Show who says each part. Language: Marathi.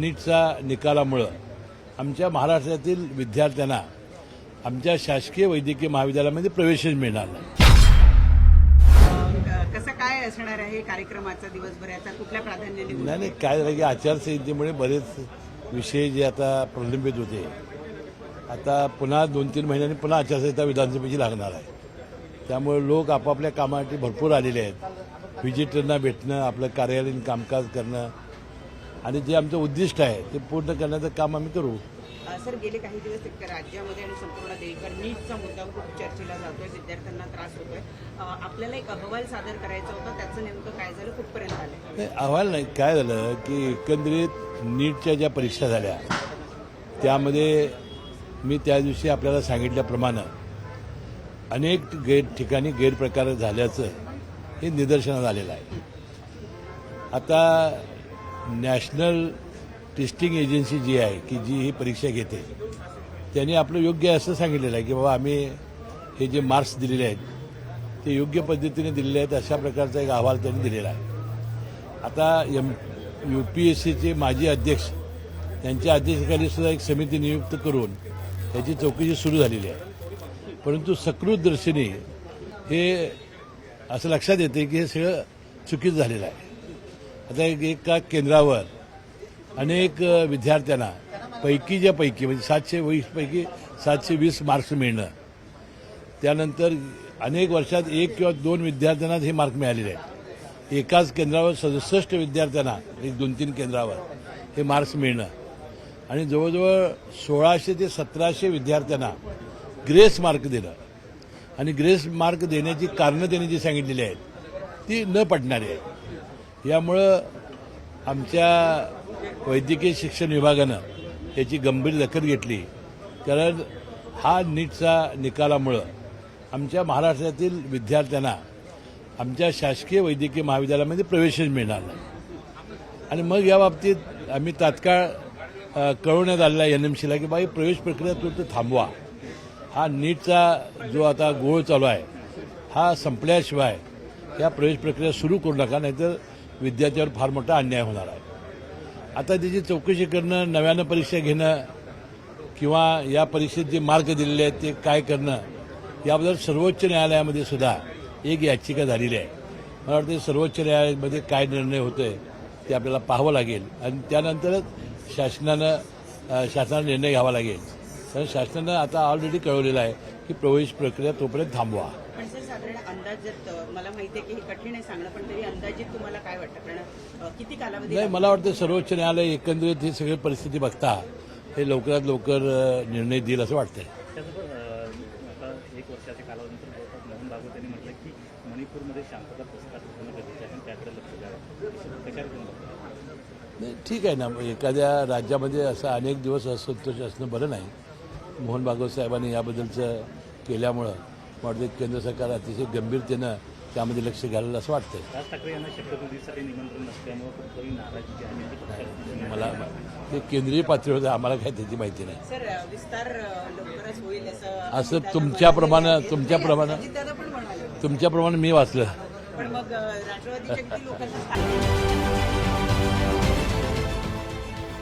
Speaker 1: नीटचा निकालामुळं आमच्या महाराष्ट्रातील विद्यार्थ्यांना आमच्या शासकीय वैद्यकीय महाविद्यालयामध्ये प्रवेशच मिळणार नाही.
Speaker 2: कसं काय असणार आहे कार्यक्रमाचा दिवसभराचा कुठल्या प्राधान्याने
Speaker 1: नाही नाही काय झालं की आचारसंहितेमुळे बरेच विषय जे आता प्रलंबित होते. आता पुन्हा दोन तीन महिन्यांनी पुन्हा आचारसंहिता विधानसभेची लागणार आहे. त्यामुळे लोक आपापल्या कामासाठी भरपूर आलेले आहेत. व्हिजिटरना भेटणं आपलं कार्यालयीन कामकाज करणं आणि जे आमचं उद्दिष्ट आहे ते पूर्ण करण्याचं काम आम्ही करू.
Speaker 2: सर गेले काही दिवस राज्यामध्ये आणि संपूर्ण देशभर नीटचा मुद्दा खूप चर्चेला जातोय विद्यार्थ्यांना त्रास होतोय. आपल्याला एक अहवाल सादर करायचा होता त्याचं नेमकं काय झालं कुठपर्यंत आलं?
Speaker 1: नाही अहवाल नाही काय झालं की एकंदरीत नीटच्या ज्या परीक्षा झाल्या त्यामध्ये मी त्या दिवशी आपल्याला सांगितल्याप्रमाणे अनेक गैर ठिकाणी गैरप्रकार झाल्याचं हे निदर्शनास आलेलं आहे. आता नॅशनल टेस्टिंग एजन्सी जी आहे की जी ही परीक्षा घेते त्यांनी आपलं योग्य असं सांगितलेलं आहे की बाबा आम्ही हे जे मार्क्स दिलेले आहेत ते योग्य पद्धतीने दिलेले आहेत अशा प्रकारचा एक अहवाल त्यांनी दिलेला आहे. आता एम यू पी एस सीचे माजी अध्यक्ष त्यांच्या अध्यक्षतेखाली सुद्धा एक समिती नियुक्त करून त्याची चौकशी सुरू झालेली आहे. परंतु सकृत दर्शनी हे असं लक्षात येते की हे सगळं चुकीचं झालेलं आहे. आता एक एका केंद्रावर अनेक विद्यार्थ्यांना पैकीच्या पैकी म्हणजे सातशे वीस पैकी सातशे वीस मार्क्स मिळणं. त्यानंतर अनेक वर्षात एक किंवा दोन विद्यार्थ्यांना हे मार्क मिळालेले आहेत. एकाच केंद्रावर सदुसष्ट विद्यार्थ्यांना एक दोन तीन केंद्रावर हे मार्क्स मिळणं. आणि जवळजवळ सोळाशे ते सतराशे विद्यार्थ्यांना ग्रेस मार्क दिलं आणि ग्रेस मार्क देण्याची कारणं त्यांनी जी सांगितलेली आहेत ती न पडणारी आहेत. यामुळं आमच्या वैद्यकीय शिक्षण विभागानं याची गंभीर दखल घेतली. कारण हा नीटचा निकालामुळं आमच्या महाराष्ट्रातील विद्यार्थ्यांना आमच्या शासकीय वैद्यकीय महाविद्यालयामध्ये प्रवेश मिळणार नाही. आणि मग या बाबतीत आम्ही तात्काळ कळवण्यात आलेला एन एम सीला की बाई प्रवेश प्रक्रिया तुर्त थांबवा. हा नीटचा जो आता गोळ चालू आहे हा संपल्याशिवाय या प्रवेश प्रक्रिया सुरू करू नका नाहीतर विद्यार्थ्यावर फार मोठा अन्याय होणार आहे. आता त्याची चौकशी करणं नव्यानं परीक्षा घेणं किंवा या परीक्षेत जे मार्क दिलेले आहेत ते काय करणं याबद्दल सर्वोच्च न्यायालयामध्ये सुद्धा एक याचिका झालेली आहे. मला वाटतं सर्वोच्च न्यायालयामध्ये काय निर्णय होतोय ते आपल्याला पाहावं लागेल. आणि त्यानंतरच शासनानं शासनानं शासनाला निर्णय घ्यावा लागेल. कारण शासनानं आता ऑलरेडी कळवलेलं आहे की प्रवेश प्रक्रिया तोपर्यंत थांबवा.
Speaker 2: साधारण अंदाज जर त- मला माहिती आहे की हे कठीण आहे सांगणं पण तरी अंदाजित तुम्हाला काय वाटतं? कारण किती कालावधी
Speaker 1: नाही मला वाटतं सर्वोच्च न्यायालय एकंदरीत ही सगळी परिस्थिती बघता हे लवकरात लवकर निर्णय देईल असं वाटतंय.
Speaker 3: आता एक वर्षाच्या कालावधीनंतर मोहन भागवत यांनी म्हटलं की मणिपूरमध्ये शांतता प्रस्थापित होणं गरजेचं आहे त्याकडे लक्ष द्यावं.
Speaker 1: ठीक आहे ना. एखाद्या राज्यामध्ये असं अनेक दिवस असंतोष असणं बरं नाही. मोहन भागवत साहेबांनी याबद्दलचं केल्यामुळं वाटतं केंद्र सरकार अतिशय गंभीरतेनं त्यामध्ये लक्ष घालेलं असं वाटतंय.
Speaker 3: राज ठाकरे यांना शपथविधीसाठी निमंत्रण नसल्यामुळे कुठेतरी नाराजी जी आहे
Speaker 1: मला ते केंद्रीय पातळीवर आम्हाला काय त्याची माहिती नाही.
Speaker 2: सर अं, विस्तार अं, लवकरच होईल असं
Speaker 1: तुमच्याप्रमाणे. तुमच्याप्रमाणे
Speaker 2: अजितदादा पण म्हणाले.
Speaker 1: तुमच्याप्रमाणे मी वाचलं.
Speaker 2: पण मग अं, राष्ट्रवादीच्या किती लोकांना